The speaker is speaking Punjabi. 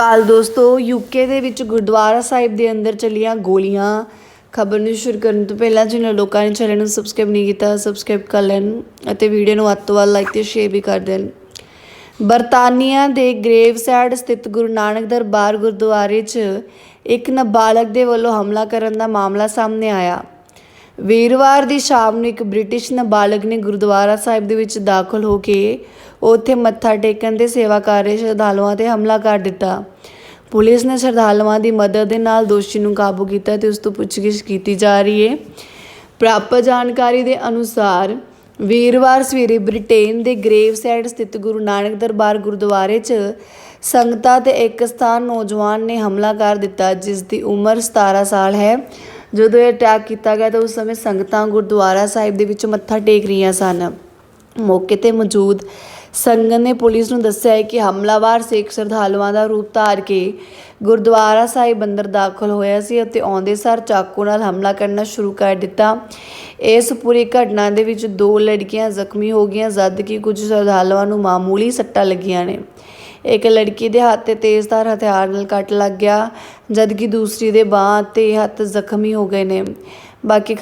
ਅਕਾਲ ਦੋਸਤੋ ਯੂਕੇ ਦੇ ਵਿੱਚ ਗੁਰਦੁਆਰਾ ਸਾਹਿਬ ਦੇ ਅੰਦਰ ਚੱਲੀਆਂ ਗੋਲੀਆਂ। ਖਬਰ ਨੂੰ ਸ਼ੁਰੂ ਕਰਨ ਤੋਂ ਪਹਿਲਾਂ ਜਿਨ੍ਹਾਂ ਲੋਕਾਂ ਨੇ ਚੈਨਲ ਨੂੰ ਸਬਸਕ੍ਰਾਈਬ ਨਹੀਂ ਕੀਤਾ ਸਬਸਕ੍ਰਾਈਬ ਕਰ ਲੈਣ ਅਤੇ ਵੀਡੀਓ ਨੂੰ ਵੱਧ ਤੋਂ ਵੱਧ ਲਾਈਕ ਤੇ ਸ਼ੇਅਰ ਵੀ ਕਰ ਦੇਣ। ਬਰਤਾਨੀਆ ਦੇ ਗ੍ਰੇਵਸੈਡ ਸਥਿਤ ਗੁਰੂ ਨਾਨਕ ਦਰਬਾਰ ਗੁਰਦੁਆਰੇ 'ਚ ਇੱਕ ਨਾਬਾਲਗ ਦੇ ਵੱਲੋਂ ਹਮਲਾ ਕਰਨ ਦਾ ਮਾਮਲਾ ਸਾਹਮਣੇ ਆਇਆ। ਵੀਰਵਾਰ ਦੀ ਸ਼ਾਮ ਨੂੰ ਇੱਕ ਬ੍ਰਿਟਿਸ਼ ਨਾਬਾਲਗ ਨੇ ਗੁਰਦੁਆਰਾ ਸਾਹਿਬ ਦੇ ਵਿੱਚ ਦਾਖਲ ਹੋ ਕੇ ਉੱਥੇ ਮੱਥਾ ਟੇਕਣ 'ਤੇ ਸੇਵਾ ਕਰ ਰਹੇ ਸ਼ਰਧਾਲੂਆਂ ਤੇ ਹਮਲਾ ਕਰ ਦਿੱਤਾ। ਪੁਲਿਸ ਨੇ ਸ਼ਰਧਾਲੂਆਂ ਦੀ ਮਦਦ ਦੇ ਨਾਲ ਦੋਸ਼ੀ ਨੂੰ ਕਾਬੂ ਕੀਤਾ ਤੇ ਉਸ ਤੋਂ ਪੁੱਛਗਿੱਛ ਕੀਤੀ ਜਾ ਰਹੀ ਹੈ। ਪ੍ਰਾਪਤ ਜਾਣਕਾਰੀ ਦੇ ਅਨੁਸਾਰ ਵੀਰਵਾਰ ਸਵੇਰੇ ਬ੍ਰਿਟੇਨ ਦੇ ਗ੍ਰੇਵਸੈਡ ਸਥਿਤ ਗੁਰੂ ਨਾਨਕ ਦਰਬਾਰ ਗੁਰਦੁਆਰੇ 'ਚ ਸੰਗਤਾਂ ਤੇ ਇੱਕ ਸਥਾਨ ਨੌਜਵਾਨ ਨੇ ਹਮਲਾ ਕਰ ਦਿੱਤਾ, ਜਿਸ ਦੀ ਉਮਰ 17 ਸਾਲ ਹੈ। ਜਦੋਂ ਇਹ ਅਟੈਕ ਕੀਤਾ ਗਿਆ ਤਾਂ ਉਸ ਸਮੇਂ ਸੰਗਤਾਂ ਗੁਰਦੁਆਰਾ ਸਾਹਿਬ ਦੇ ਵਿੱਚ ਮੱਥਾ ਟੇਕ ਰਹੀਆਂ ਸਨ। ਮੌਕੇ ਤੇ ਮੌਜੂਦ ਸੰਗਤ ਨੇ ਪੁਲਿਸ ਨੂੰ ਦੱਸਿਆ ਹੈ ਕਿ ਹਮਲਾਵਰ ਸਿੱਖ ਸ਼ਰਧਾਲੂਆਂ ਦਾ ਰੂਪ ਧਾਰ ਕੇ ਗੁਰਦੁਆਰਾ ਸਾਹਿਬ ਅੰਦਰ ਦਾਖਲ ਹੋਇਆ ਸੀ ਅਤੇ ਆਉਂਦੇ ਸਾਰ ਚਾਕੂ ਨਾਲ ਹਮਲਾ ਕਰਨਾ ਸ਼ੁਰੂ ਕਰ ਦਿੱਤਾ। ਇਸ ਪੂਰੀ ਘਟਨਾ ਦੇ ਵਿੱਚ ਦੋ ਲੜਕੀਆਂ ਜ਼ਖਮੀ ਹੋ ਗਈਆਂ, ਜਦ ਕਿ ਕੁਝ ਸ਼ਰਧਾਲੂਆਂ ਨੂੰ ਮਾਮੂਲੀ ਸੱਟਾਂ ਲੱਗੀਆਂ ਨੇ। ਇੱਕ ਲੜਕੀ ਦੇ ਹੱਥ ਤੇ ਤੇਜ਼ਧਾਰ ਹਥਿਆਰ ਨਾਲ ਕੱਟ ਲੱਗ ਗਿਆ, ਜਦਕਿ ਦੂਸਰੀ ਦੇ ਬਾਂਹ ਤੇ ਹੱਥ ਜ਼ਖਮੀ ਹੋ ਗਏ ਨੇ। ਬਾਕੀ